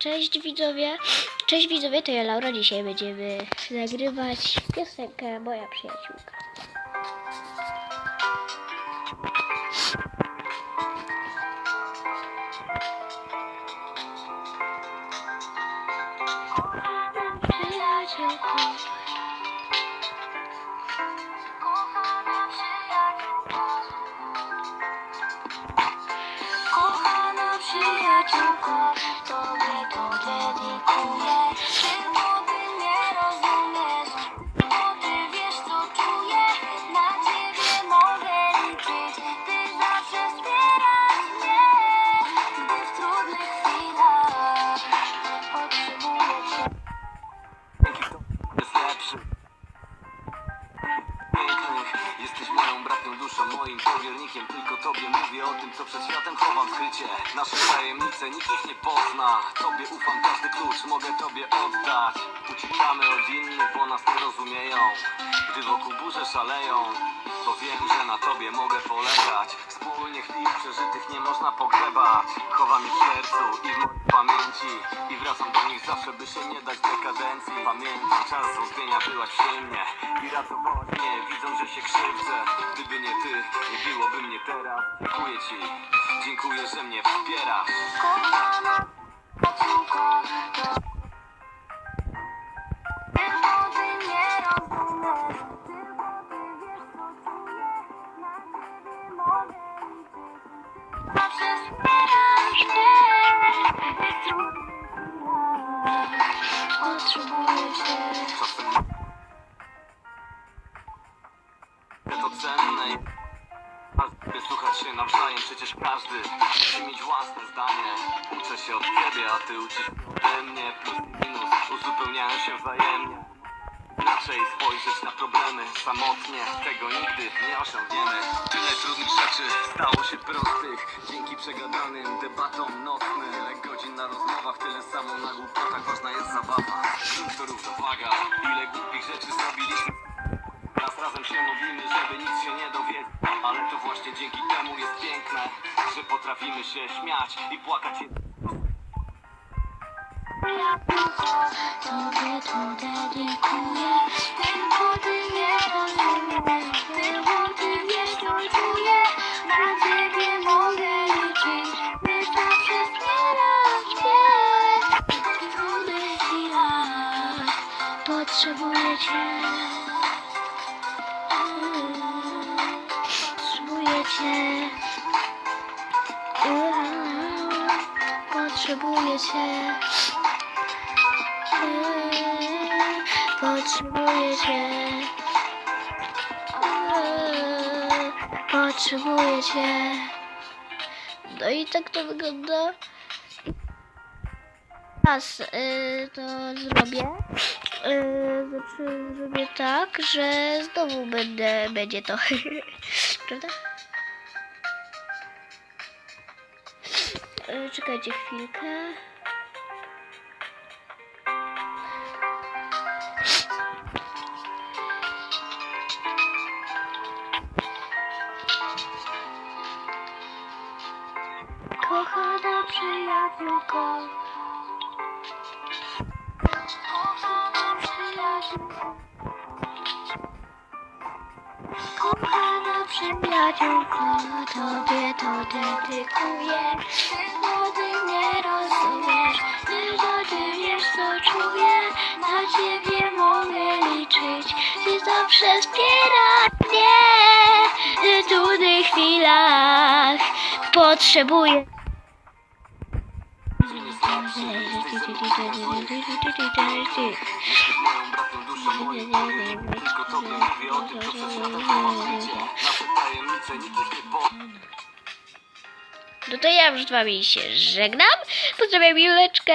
Cześć widzowie. Cześć widzowie, to ja Laura. Dzisiaj będziemy nagrywać piosenkę Moja przyjaciółka. Przyjaciółko. Duszą, moim powiernikiem. Tylko tobie mówię o tym, co przed światem chowam skrycie. Nasze tajemnice nikt ich nie pozna. Tobie ufam, każdy klucz mogę tobie oddać. Uciekamy od innych, bo nas nie rozumieją. Gdy wokół burze szaleją, to wiem, że na tobie mogę polegać. Wspólnie chwil przeżytych nie można pogrzebać. Chowam ich w sercu i w mojej pamięci. I wracam do nich zawsze, by się nie dać dekadencji. Pamiętam czas wątpienia, byłaś przy mnie. I ratowałaś mnie, widząc, że się krzywdzę. Gdyby nie ty, nie byłoby mnie teraz. Dziękuję ci, dziękuję, że mnie wspierasz. Kochana to cenne by słuchać się nawzajem, przecież każdy musi mieć własne zdanie. Uczę się od ciebie, a ty uczysz ode mnie. Plus i minus uzupełniają się wzajemnie Inaczej spojrzeć na problemy. Samotnie Tego nigdy nie osiągniemy. Tyle trudnych rzeczy stało się prostych. Dzięki przegadanym debatom nocnym godzin na rozmowach, tyle samo na głupotach. Ważna jest zabawa, to równowaga. Ile głupich rzeczy zrobiliśmy. Teraz razem się modlimy, żeby nic się nie dowiedzieć. Ale to właśnie dzięki temu jest piękne Że potrafimy się śmiać i płakać dedykuję Ty młody nie rozumiesz Tylko ty wiesz czuję Na ciebie mogę liczyć Ty zawsze wspierasz mnie W trudnych Potrzebuję cię. Potrzebuję cię. Potrzebuję cię. Potrzebuję cię. Potrzebuję cię. No i tak to wygląda. Teraz y, to zrobię. Y, znaczy zrobię tak, że znowu będę, będzie to. Prawda? Y, czekajcie chwilkę. Kochana przyjaciółko Kochana przyjaciółko Kochana przyjaciółko Tobie to dedykuję. Ty młody nie rozumiesz Tylko ty wiesz co czuję Na ciebie mogę liczyć Ty zawsze wspierasz mnie w trudnych chwilach. Potrzebuję. No to ja już z wami się żegnam. Pozdrawiam Juleczkę.